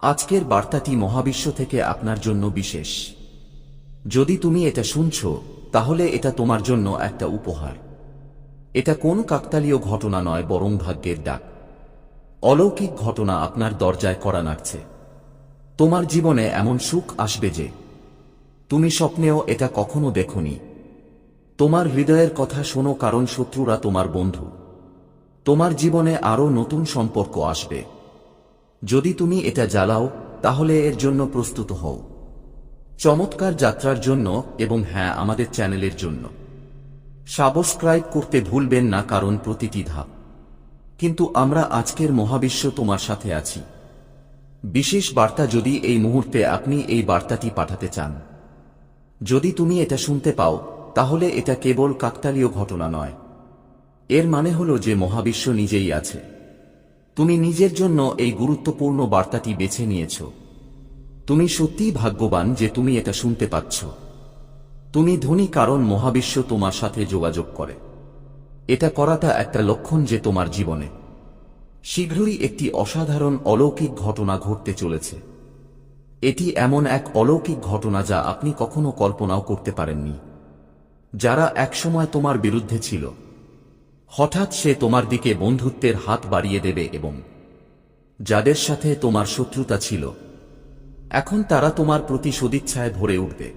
আজকের বার্তাটি মহাবিশ্ব থেকে আপনার জন্য বিশেষ। যদি তুমি এটা শুনছ, তাহলে এটা তোমার জন্য একটা উপহার। এটা কোন কাকতালীয় ঘটনা নয়, বরং ভাগ্যের ডাক। অলৌকিক ঘটনা আপনার দরজায় করা নাড়ছে। তোমার জীবনে এমন সুখ আসবে যে, তুমি স্বপ্নেও এটা কখনো দেখনি। তোমার হৃদয়ের কথা শোনো, কারণ শত্রুরা তোমার বন্ধু। তোমার জীবনে আরও নতুন সম্পর্ক আসবে। যদি তুমি এটা জ্বালাও, তাহলে এর জন্য প্রস্তুত হও। চমৎকার যাত্রার জন্য এবং হ্যাঁ আমাদের চ্যানেলের জন্য। সাবস্ক্রাইব করতে ভুলবেন না কারণ প্রতিটি ধাপ। কিন্তু আমরা আজকের মহাবিশ্ব তোমার সাথে আছি। বিশেষ বার্তা যদি এই মুহূর্তে আপনি এই বার্তাটি পাঠাতে চান। যদি তুমি এটা শুনতে পাও, তাহলে এটা কেবল কাকতালীয় ঘটনা নয়। এর মানে হল যে মহাবিশ্ব নিজেই আছে। তুমি নিজের জন্য এই গুরুত্বপূর্ণ বার্তাটি বেছে নিয়েছ। তুমি সত্যিই ভাগ্যবান যে তুমি এটা শুনতে পাচ্ছ। তুমি ধনী কারণ মহাবিশ্ব তোমার সাথে যোগাযোগ করে। এটা করাটা একটা লক্ষণ যে তোমার জীবনে। শীঘ্রই একটি অসাধারণ অলৌকিক ঘটনা ঘটতে চলেছে। এটি এমন এক অলৌকিক ঘটনা যা আপনি কখনো কল্পনাও করতে পারেননি। যারা একসময় তোমার বিরুদ্ধে ছিল হঠাৎ সে তোমার দিকে বন্ধুত্বের হাত বাড়িয়ে দেবে এবং যাদের সাথে তোমার শত্রুতা ছিল, এখন তারা তোমার প্রতি সদিচ্ছায় ভরে উঠবে।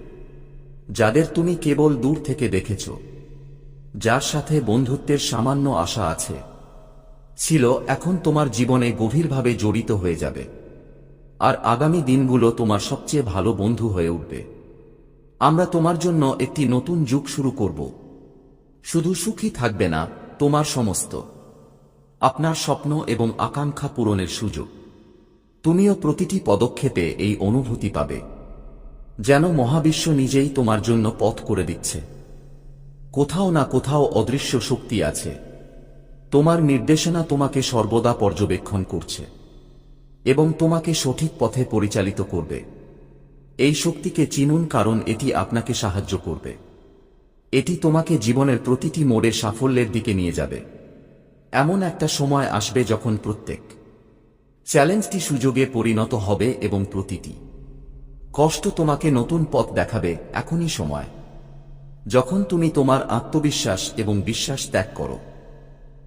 যাদের তুমি কেবল দূর থেকে দেখেছ, যার সাথে বন্ধুত্বের সামান্য আশা আছে, ছিল এখন তোমার জীবনে গভীরভাবে জড়িত হয়ে যাবে। আর আগামী দিনগুলো তোমার সবচেয়ে ভালো বন্ধু হয়ে উঠবে। আমরা তোমার জন্য একটি নতুন যুগ শুরু করব। শুধু সুখী থাকবে না তোমার সমস্ত, আপনার স্বপ্ন এবং আকাঙ্ক্ষা পূরণের সুযোগ। তুমিও প্রতিটি পদক্ষেপে এই অনুভূতি পাবে, যেন মহাবিশ্ব নিজেই তোমার জন্য পথ করে দিচ্ছে। কোথাও না কোথাও অদৃশ্য শক্তি আছে। তোমার নির্দেশনা তোমাকে সর্বদা পর্যবেক্ষণ করছে এবং তোমাকে সঠিক পথে পরিচালিত করবে। এই শক্তিকে চিনুন কারণ এটি আপনাকে সাহায্য করবে। এটি তোমাকে জীবনের প্রতিটি মোড়ে সাফল্যের দিকে নিয়ে যাবে। এমন একটা সময় আসবে যখন প্রত্যেক চ্যালেঞ্জটি সুযোগে পরিণত হবে এবং প্রতিটি কষ্ট তোমাকে নতুন পথ দেখাবে এখনই সময়। যখন তুমি তোমার আত্মবিশ্বাস এবং বিশ্বাস ত্যাগ করো।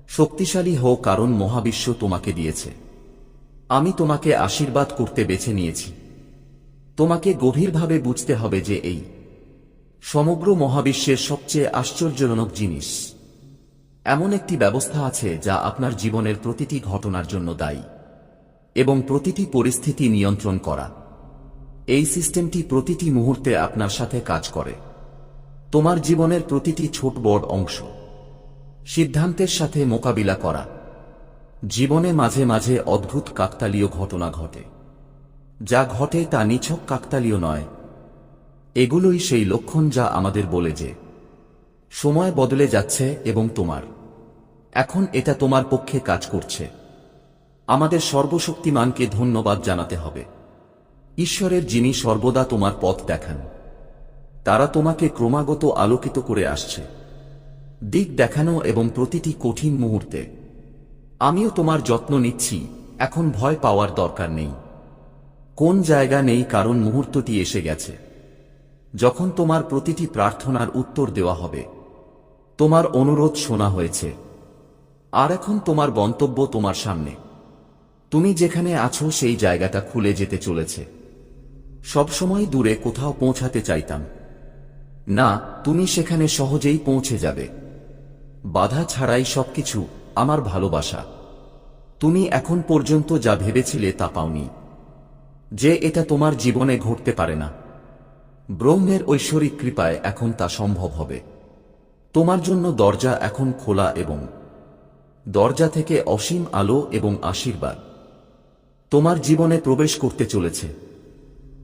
শক্তিশালী হও কারণ মহাবিশ্ব তোমাকে দিয়েছে। আমি তোমাকে আশীর্বাদ করতে বেছে নিয়েছি। তোমাকে গভীরভাবে বুঝতে হবে যে এই সমগ্র মহাবিশ্বের সবচেয়ে আশ্চর্যজনক জিনিস। এমন একটি ব্যবস্থা আছে যা আপনার জীবনের প্রতিটি ঘটনার জন্য দায়ী এবং প্রতিটি পরিস্থিতি নিয়ন্ত্রণ করা। এই সিস্টেমটি প্রতিটি মুহূর্তে আপনার সাথে কাজ করে। তোমার জীবনের প্রতিটি ছোট বড় অংশ। সিদ্ধান্তের সাথে মোকাবিলা করা। জীবনে মাঝে মাঝে অদ্ভুত কাকতালীয় ঘটনা ঘটে। যা ঘটে তা নিছক কাকতালীয় নয় এগুলোই সেই লক্ষণ যা আমাদের বলে যে, সময় বদলে যাচ্ছে এবং তোমার। এখন এটা তোমার পক্ষে কাজ করছে। আমাদের সর্বশক্তিমানকে ধন্যবাদ জানাতে হবে। ঈশ্বরের যিনি সর্বদা তোমার পথ দেখান। তারা তোমাকে ক্রমাগত আলোকিত করে আসছে। দিক দেখানো এবং প্রতিটি কঠিন মুহূর্তে। আমিও তোমার যত্ন নিচ্ছি, এখন ভয় পাওয়ার দরকার নেই। কোন জায়গা নেই কারণ মুহূর্তটি এসে গেছে। যখন তোমার প্রতিটি প্রার্থনার উত্তর দেওয়া হবে, তোমার অনুরোধ শোনা হয়েছে। আর এখন তোমার গন্তব্য তোমার সামনে। তুমি যেখানে আছো সেই জায়গাটা খুলে যেতে চলেছে। সবসময় দূরে কোথাও পৌঁছাতে চাইতাম। না, তুমি সেখানে সহজেই পৌঁছে যাবে। বাধা ছাড়াই সবকিছু আমার ভালোবাসা। তুমি এখন পর্যন্ত যা ভেবেছিলে তা পাওনি। যে এটা তোমার জীবনে ঘটতে পারে না। ব্রহ্মের ঐশ্বরিক কৃপায় এখন তা সম্ভব হবে। তোমার জন্য দরজা এখন খোলা এবং দরজা থেকে অসীম আলো এবং আশীর্বাদ। তোমার জীবনে প্রবেশ করতে চলেছে।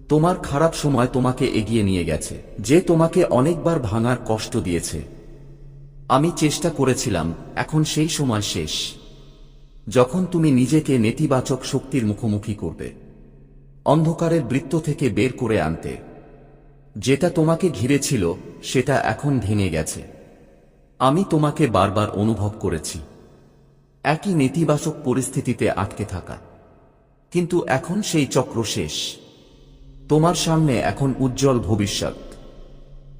তোমার খারাপ সময় তোমাকে এগিয়ে নিয়ে গেছে, যে তোমাকে অনেকবার ভাঙার কষ্ট দিয়েছে। আমি চেষ্টা করেছিলাম, এখন সেই সময় শেষ। যখন তুমি নিজেকে নেতিবাচক শক্তির মুখোমুখি করবে, অন্ধকারের বৃত্ত থেকে বের করে আনতে। যেটা তোমাকে ঘিরেছিল, সেটা এখন ভেঙে গেছে। আমি তোমাকে বারবার অনুভব করেছি। একই নেতিবাচক পরিস্থিতিতে আটকে থাকা। কিন্তু এখন সেই চক্র শেষ। তোমার সামনে এখন উজ্জ্বল ভবিষ্যৎ।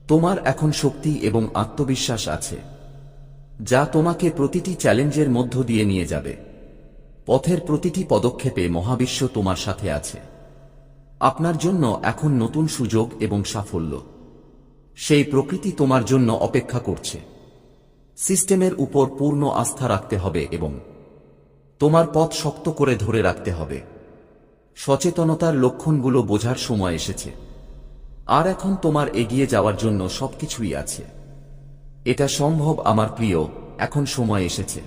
তোমার এখন শক্তি এবং আত্মবিশ্বাস আছে, যা তোমাকে প্রতিটি চ্যালেঞ্জের মধ্য দিয়ে নিয়ে যাবে। পথের প্রতিটি পদক্ষেপে মহাবিশ্ব তোমার সাথে আছে। আপনার জন্য এখন নতুন সুযোগ এবং সাফল্য। সেই প্রকৃতি তোমার জন্য অপেক্ষা করছে। সিস্টেমের উপর পূর্ণ আস্থা রাখতে হবে এবং তোমার পথ শক্ত করে ধরে রাখতে হবে। সচেতনতার লক্ষণগুলো বোঝার সময় এসেছে। আর এখন তোমার এগিয়ে যাওয়ার জন্য সবকিছুই আছে। এটা সম্ভব, আমার প্রিয়, এখন সময় এসেছে।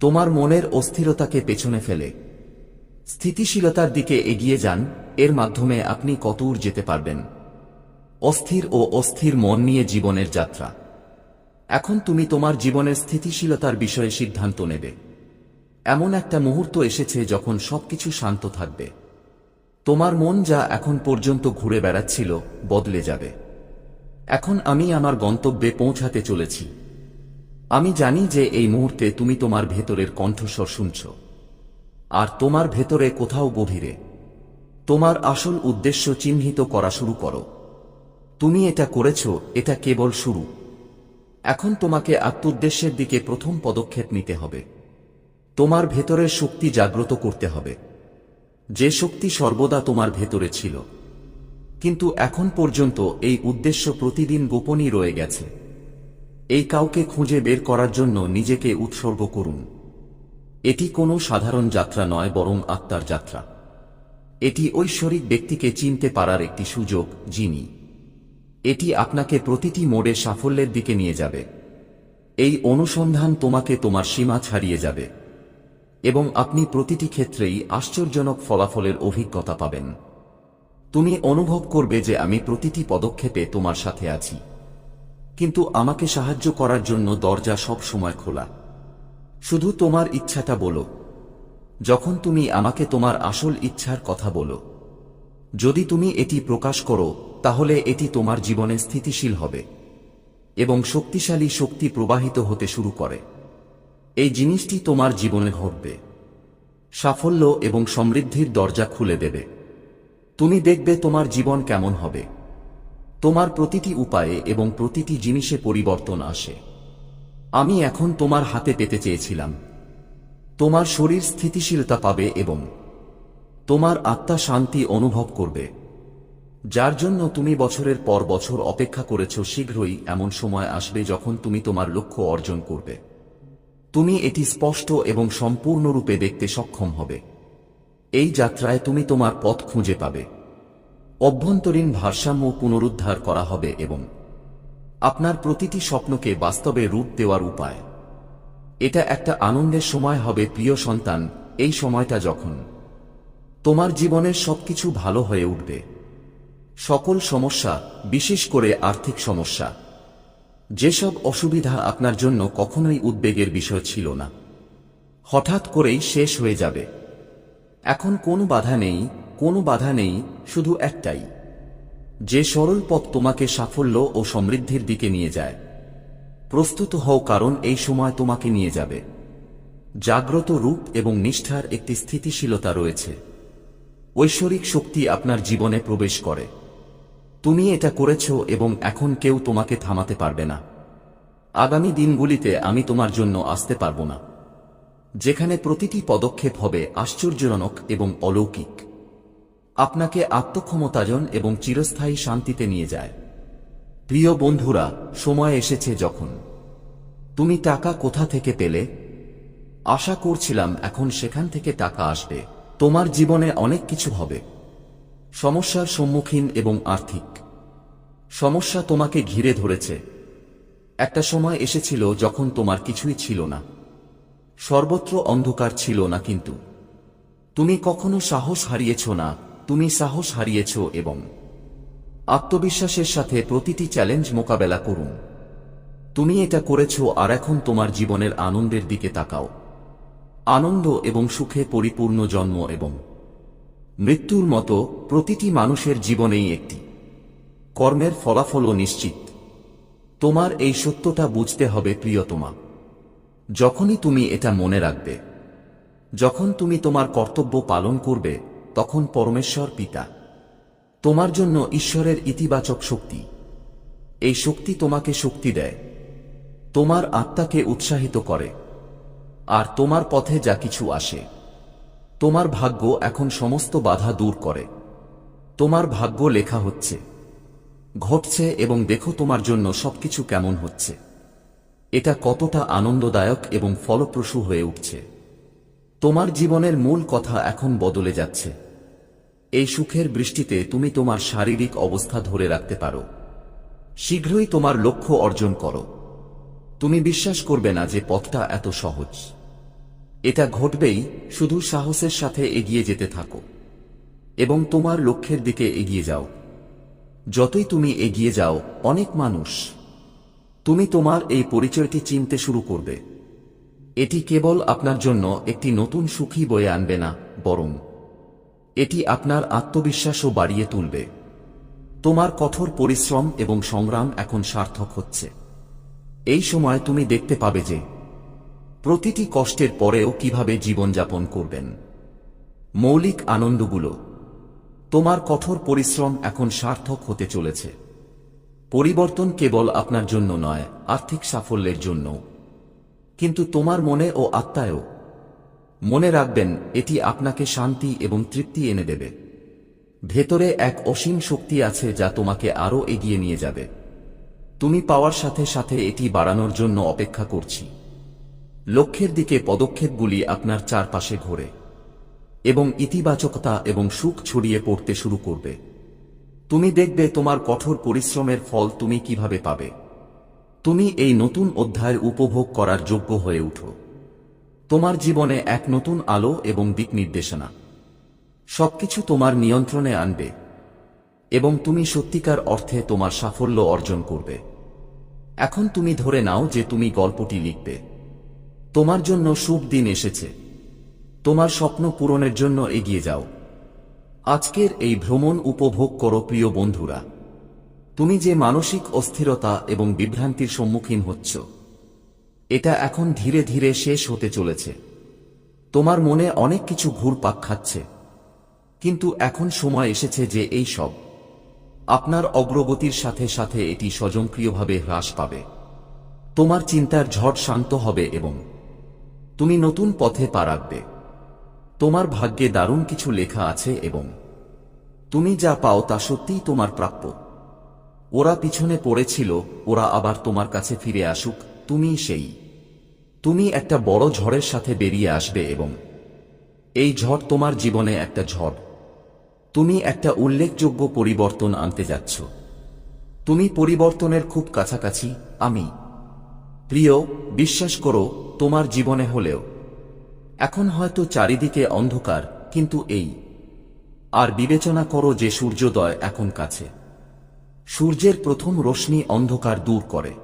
তোমার মনের অস্থিরতাকে পেছনে ফেলে। স্থিতিশীলতার দিকে এগিয়ে যান, এর মাধ্যমে আপনি কতদূর যেতে পারবেন। অস্থির ও অস্থির মন নিয়ে জীবনের যাত্রা। এখন তুমি তোমার জীবনের স্থিতিশীলতার বিষয়ে সিদ্ধান্ত নেবে। এমন একটা মুহূর্ত এসেছে যখন সবকিছু শান্ত থাকবে। তোমার মন যা এখন পর্যন্ত ঘুরে বেড়াচ্ছিল, বদলে যাবে। এখন আমি আমার গন্তব্যে পৌঁছাতে চলেছি। আমি জানি যে এই মুহূর্তে তুমি তোমার ভেতরের কণ্ঠস্বর শুনছ। আর তোমার ভেতরে কোথাও গভীরে। তোমার আসল উদ্দেশ্য চিহ্নিত করা শুরু করো। তুমি এটা করেছ, এটা কেবল শুরু। এখন তোমাকে আত্মোদ্দেশ্যের দিকে প্রথম পদক্ষেপ নিতে হবে। তোমার ভেতরের শক্তি জাগ্রত করতে হবে। যে শক্তি সর্বদা তোমার ভেতরে ছিল। কিন্তু এখন পর্যন্ত এই উদ্দেশ্য প্রতিদিন গোপনই রয়ে গেছে। এই কাউকে খুঁজে বের করার জন্য নিজেকে উৎসর্গ করুন। এটি কোনো সাধারণ যাত্রা নয়, বরং আত্মার যাত্রা। এটি ঐশ্বরিক ব্যক্তিকে চিনতে পারার একটি সুযোগ, যিনি। এটি আপনাকে প্রতিটি মোড়ে সাফল্যের দিকে নিয়ে যাবে। এই অনুসন্ধান তোমাকে তোমার সীমা ছাড়িয়ে যাবে। এবং আপনি প্রতিটি ক্ষেত্রেই আশ্চর্যজনক ফলাফলের অভিজ্ঞতা পাবেন। তুমি অনুভব করবে যে আমি প্রতিটি পদক্ষেপে তোমার সাথে আছি। কিন্তু আমাকে সাহায্য করার জন্য দরজা সব সময় খোলা। শুধু তোমার ইচ্ছাটা বলো। যখন তুমি আমাকে তোমার আসল ইচ্ছার কথা বলো। যদি তুমি এটি প্রকাশ করো, তাহলে এটি তোমার জীবনে স্থিতিশীল হবে এবং শক্তিশালী শক্তি প্রবাহিত হতে শুরু করে। এই জিনিসটি তোমার জীবনে ঘটবে। সাফল্য এবং সমৃদ্ধির দরজা খুলে দেবে। তুমি দেখবে তোমার জীবন কেমন হবে। তোমার প্রতিটি উপায়ে এবং প্রতিটি জিনিসে পরিবর্তন আসে। আমি এখন তোমার হাতে পেতে চেয়েছিলাম। তোমার শরীর স্থিতিশীলতা পাবে এবং তোমার আত্মা শান্তি অনুভব করবে। যার জন্য তুমি বছরের পর বছর অপেক্ষা করেছ শীঘ্রই এমন সময় আসবে যখন তুমি তোমার লক্ষ্য অর্জন করবে। তুমি এটি স্পষ্ট এবং সম্পূর্ণরূপে দেখতে সক্ষম হবে। এই যাত্রায় তুমি তোমার পথ খুঁজে পাবে। অভ্যন্তরীণ ভারসাম্য পুনরুদ্ধার করা হবে এবং আপনার প্রতিটি স্বপ্নকে বাস্তবে রূপ দেওয়ার উপায়। এটা একটা আনন্দের সময় হবে, প্রিয় সন্তান, এই সময়টা যখন। তোমার জীবনের সবকিছু ভালো হয়ে উঠবে। সকল সমস্যা, বিশেষ করে আর্থিক সমস্যা, যেসব অসুবিধা আপনার জন্য কখনোই উদ্বেগের বিষয় ছিল না। হঠাৎ করেই শেষ হয়ে যাবে। এখন কোনো বাধা নেই, কোনো বাধা নেই, শুধু একটাই। যে সরল পথ তোমাকে সাফল্য ও সমৃদ্ধির দিকে নিয়ে যায়। প্রস্তুত হও কারণ এই সময় তোমাকে নিয়ে যাবে। জাগ্রত রূপ এবং নিষ্ঠার একটি স্থিতিশীলতা রয়েছে। ঐশ্বরিক শক্তি আপনার জীবনে প্রবেশ করে। তুমি এটা করেছ এবং এখন কেউ তোমাকে থামাতে পারবে না। আগামী দিনগুলিতে আমি তোমার জন্য আসতে পারব না। যেখানে প্রতিটি পদক্ষেপ হবে আশ্চর্যজনক এবং অলৌকিক। আপনাকে আত্মক্ষমতাজন এবং চিরস্থায়ী শান্তিতে নিয়ে যায়। প্রিয় বন্ধুরা, সময় এসেছে যখন। তুমি টাকা কোথা থেকে পেলে? আশা করছিলাম এখন সেখান থেকে টাকা আসবে। তোমার জীবনে অনেক কিছু হবে। সমস্যার সম্মুখীন এবং আর্থিক। সমস্যা তোমাকে ঘিরে ধরেছে। একটা সময় এসেছিল যখন তোমার কিছুই ছিল না। সর্বত্র অন্ধকার ছিল না কিন্তু। তুমি কখনো সাহস হারিয়েছ না। তুমি সাহস হারিয়েছ এবং আত্মবিশ্বাসের সাথে প্রতিটি চ্যালেঞ্জ মোকাবেলা করুন। তুমি এটা করেছ আর এখন তোমার জীবনের আনন্দের দিকে তাকাও। আনন্দ এবং সুখে পরিপূর্ণ জন্ম এবং মৃত্যুর মতো প্রতিটি মানুষের জীবনেই একটি। কর্মের ফলাফলও নিশ্চিত। তোমার এই সত্যটা বুঝতে হবে প্রিয়তমা। যখনই তুমি এটা মনে রাখবে, যখন তুমি তোমার কর্তব্য পালন করবে তখন পরমেশ্বর পিতা, তোমার জন্য ঈশ্বরের ইতিবাচক শক্তি। এই শক্তি তোমাকে শক্তি দেয়। তোমার আত্মাকে উৎসাহিত করে। আর তোমার পথে যা কিছু আসে। তোমার ভাগ্য এখন সমস্ত বাধা দূর করে। তোমার ভাগ্য লেখা হচ্ছে। ঘটছে এবং দেখো তোমার জন্য সবকিছু কেমন হচ্ছে। এটা কতটা আনন্দদায়ক এবং ফলপ্রসূ হয়ে উঠছে। তোমার জীবনের মূল কথা এখন বদলে যাচ্ছে। এই সুখের বৃষ্টিতে তুমি তোমার শারীরিক অবস্থা ধরে রাখতে পারো। শীঘ্রই তোমার লক্ষ্য অর্জন করো। তুমি বিশ্বাস করবে না যে পথটা এত সহজ। এটা ঘটবেই শুধু সাহসের সাথে এগিয়ে যেতে থাকো এবং তোমার লক্ষ্যের দিকে এগিয়ে যাও। যতই তুমি এগিয়ে যাও, অনেক মানুষ তুমি তোমার এই পরিচয়টি চিনতে শুরু করবে। এটি কেবল আপনার জন্য একটি নতুন সুখী বয়ে আনবে না, বরং এটি আপনার আত্মবিশ্বাসও বাড়িয়ে তুলবে। তোমার কঠোর পরিশ্রম এবং সংগ্রাম এখন সার্থক হচ্ছে। এই সময় তুমি দেখতে পাবে যে, প্রতিটি কষ্টের পরেও কীভাবে জীবনযাপন করবেন। মৌলিক আনন্দগুলো, তোমার কঠোর পরিশ্রম এখন সার্থক হতে চলেছে। পরিবর্তন কেবল আপনার জন্য নয়, আর্থিক সাফল্যের জন্য কিন্তু তোমার মনে ও আত্মায়ও মনে রাখবেন, এটি আপনাকে শান্তি এবং তৃপ্তি এনে দেবে। ভেতরে এক অসীম শক্তি আছে যা তোমাকে আরও এগিয়ে নিয়ে যাবে। তুমি পাওয়ার সাথে সাথে এটি বাড়ানোর জন্য অপেক্ষা করছি। লক্ষ্যের দিকে পদক্ষেপগুলি আপনার চারপাশে ঘোরে এবং ইতিবাচকতা এবং সুখ ছড়িয়ে পড়তে শুরু করবে। তুমি দেখবে তোমার কঠোর পরিশ্রমের ফল তুমি কীভাবে পাবে। তুমি এই নতুন অধ্যায় উপভোগ করার যোগ্য হয়ে উঠো। তোমার জীবনে এক নতুন আলো এবং দিক নির্দেশনা। সবকিছু তোমার নিয়ন্ত্রণে আনবে এবং তুমি সত্যিকার অর্থে তোমার সাফল্য অর্জন করবে। এখন তুমি ধরে নাও যে তুমি গল্পটি লিখবে। তোমার জন্য শুভ দিন এসেছে। তোমার স্বপ্ন পূরণের জন্য এগিয়ে যাও। আজকের এই ভ্রমণ উপভোগ করো প্রিয় বন্ধুরা। তুমি যে মানসিক অস্থিরতা এবং বিভ্রান্তির সম্মুখীন হচ্ছ এটা এখন ধীরে ধীরে শেষ হতে চলেছে। তোমার মনে অনেক কিছু ঘুরপাক খাচ্ছে। কিন্তু এখন সময় এসেছে যে এই সব। আপনার অগ্রগতির সাথে সাথে এটি স্বয়ংক্রিয়ভাবে হ্রাস পাবে। তোমার চিন্তার ঝড় শান্ত হবে এবং তুমি নতুন পথে পা রাখবে। তোমার ভাগ্যে দারুণ কিছু লেখা আছে এবং তুমি যা পাও তা সত্যিই তোমার প্রাপ্য। ওরা পিছনে পড়েছিল, ওরা আবার তোমার কাছে ফিরে আসুক তুমি সেই। তুমি একটা বড় ঝড়ের সাথে বেরিয়ে আসবে এবং এই ঝড় তোমার জীবনে একটা ঝড়। তুমি একটা উল্লেখযোগ্য পরিবর্তন আনতে যাচ্ছ। তুমি পরিবর্তনের খুব কাছাকাছি, আমি। প্রিয়, বিশ্বাস করো, তোমার জীবনে হলেও। এখন হয়তো চারিদিকে অন্ধকার, কিন্তু এই। আর বিবেচনা করো যে সূর্যোদয় এখন কাছে। সূর্যের প্রথম রশ্মি অন্ধকার দূর করে।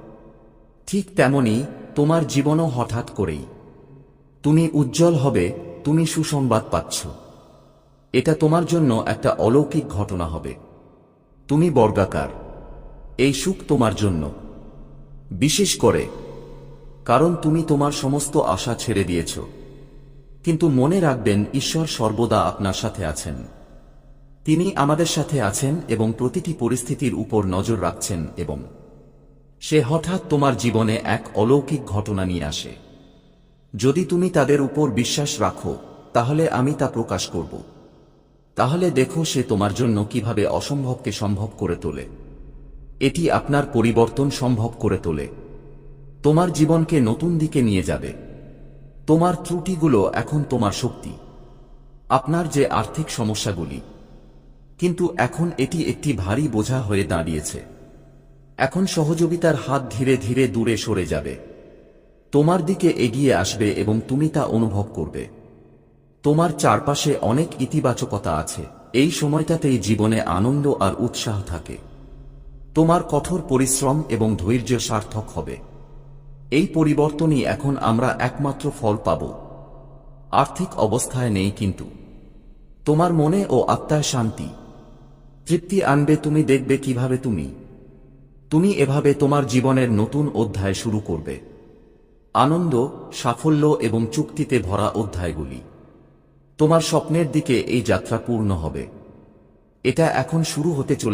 ঠিক তেমনি তোমার জীবনও হঠাৎ করেই। তুমি উজ্জ্বল হবে, তুমি সুসংবাদ পাচ্ছ। এটা তোমার জন্য একটা অলৌকিক ঘটনা হবে। তুমি বর্গাকার। এই সুখ তোমার জন্য। বিশেষ করে, কারণ তুমি তোমার সমস্ত আশা ছেড়ে দিয়েছ। কিন্তু মনে রাখবেন, ঈশ্বর সর্বদা আপনার সাথে আছেন। তিনি আমাদের সাথে আছেন এবং প্রতিটি পরিস্থিতির উপর নজর রাখছেন এবং সে হঠাৎ তোমার জীবনে এক অলৌকিক ঘটনা নিয়ে আসে। যদি তুমি তাদের উপর বিশ্বাস রাখো, তাহলে আমি তা প্রকাশ করব। তাহলে দেখো সে তোমার জন্য কীভাবে অসম্ভবকে সম্ভব করে তোলে। এটি আপনার পরিবর্তন সম্ভব করে তোলে। তোমার জীবনকে নতুন দিকে নিয়ে যাবে। তোমার ত্রুটিগুলো এখন তোমার শক্তি। আপনার যে আর্থিক সমস্যাগুলি। কিন্তু এখন এটি একটি ভারী বোঝা হয়ে দাঁড়িয়েছে। এখন সহযোগিতার হাত ধীরে ধীরে দূরে সরে যাবে। তোমার দিকে এগিয়ে আসবে এবং তুমি তা অনুভব করবে। তোমার চারপাশে অনেক ইতিবাচকতা আছে। এই সময়টাতেই জীবনে আনন্দ আর উৎসাহ থাকে। তোমার কঠোর পরিশ্রম এবং ধৈর্য সার্থক হবে। এই পরিবর্তনই এখন আমরা একমাত্র ফল পাব। আর্থিক অবস্থায় নেই কিন্তু। তোমার মনে ও আত্মায় শান্তি। তৃপ্তি আনবে তুমি, দেখবে কীভাবে তুমি। তুমি এভাবে তোমার জীবনের নতুন অধ্যায় শুরু করবে। আনন্দ, সাফল্য এবং চুক্তিতে ভরা অধ্যায়গুলি। তোমার স্বপ্নের দিকে এই যাত্রা পূর্ণ হবে। এটা এখন শুরু হতে চলে